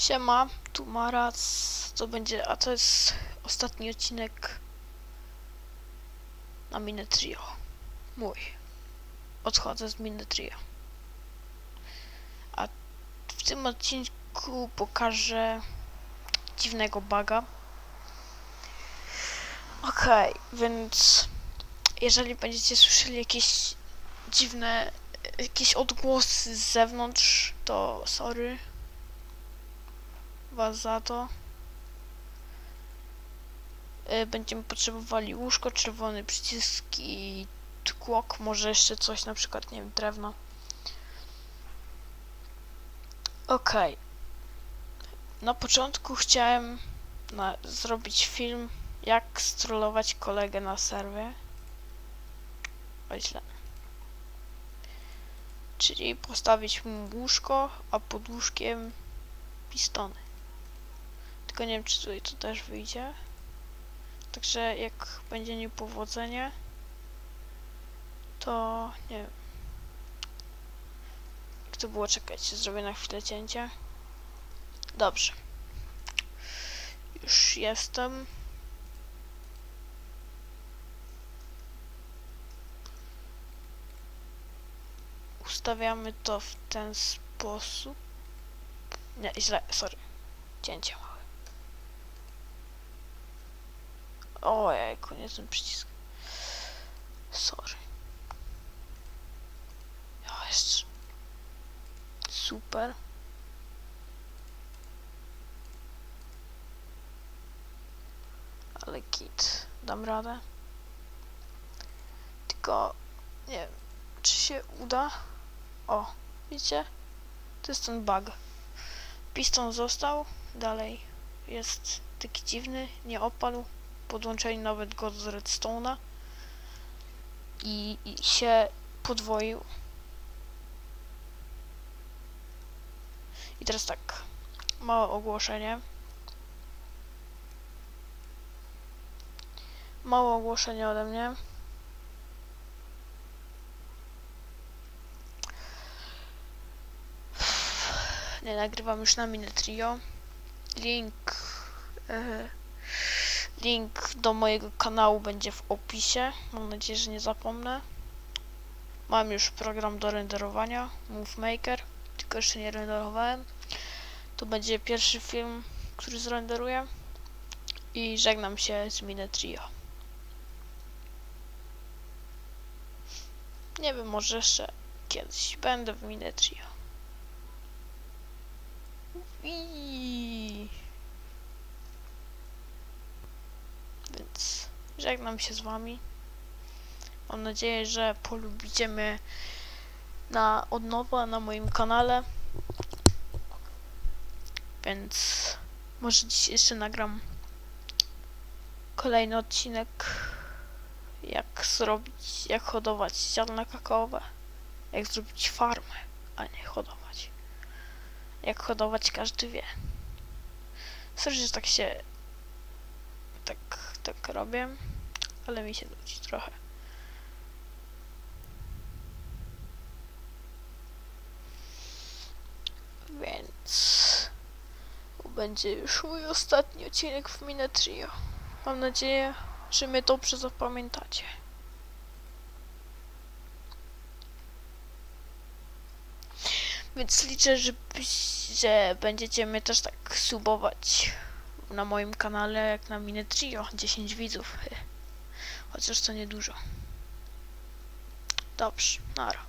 Siema, tu Marac, to będzie, a to jest ostatni odcinek na Mine Trio. Mój. Odchodzę z Mine Trio. A w tym odcinku pokażę dziwnego baga. Okej, więc jeżeli będziecie słyszeli jakieś dziwne, jakieś odgłosy z zewnątrz, to sorry was za to. Y, Będziemy potrzebowali łóżko, czerwony przycisk i tłok, może jeszcze coś, na przykład, nie wiem, drewno. Okej. Na początku chciałem na, zrobić film, jak strollować kolegę na serwie. O, źle. Czyli postawić mu łóżko, a pod łóżkiem pistony. Tylko nie wiem, czy tutaj to też wyjdzie. Także jak będzie niepowodzenie, to nie wiem. Jak to było czekać? Zrobię na chwilę cięcie. Dobrze. Już jestem. Ustawiamy to w ten sposób. Nie, źle, sorry. Cięcie małe. Ojejku, nie ten przycisk. Sorry. O, jeszcze. Super. Ale kit. Dam radę. Tylko nie wiem, czy się uda. O, widzicie? To jest ten bug. Piston został, dalej jest taki dziwny, nie opadł. Podłączyli nawet go z redstone'a i, i się podwoił. I teraz tak, małe ogłoszenie. Małe ogłoszenie ode mnie. Nie nagrywam już na Mini Trio. Link. e, link do mojego kanału będzie w opisie. Mam nadzieję, że nie zapomnę. Mam już program do renderowania. Move Maker. Tylko jeszcze nie renderowałem. To będzie pierwszy film, który zrenderuję. I żegnam się z Mini Trio. Nie wiem, może jeszcze kiedyś będę w Mini Trio. I Więc żegnam się z wami. Mam nadzieję, że polubicie mnie na od nowa na moim kanale. Więc może dziś jeszcze nagram kolejny odcinek jak zrobić, jak hodować ziarna kakaowe, jak zrobić farmę, a nie hodować. Jak hodować każdy wie. Sorry, że tak się tak, tak robię, ale mi się nudzi trochę. Więc będzie już mój ostatni odcinek w Mine Trio. Mam nadzieję, że mnie dobrze zapamiętacie. Więc liczę, że, że będziecie mnie też tak subować na moim kanale jak na Mine Trio. 10 widzów. Chociaż to niedużo. Dobrze, nara.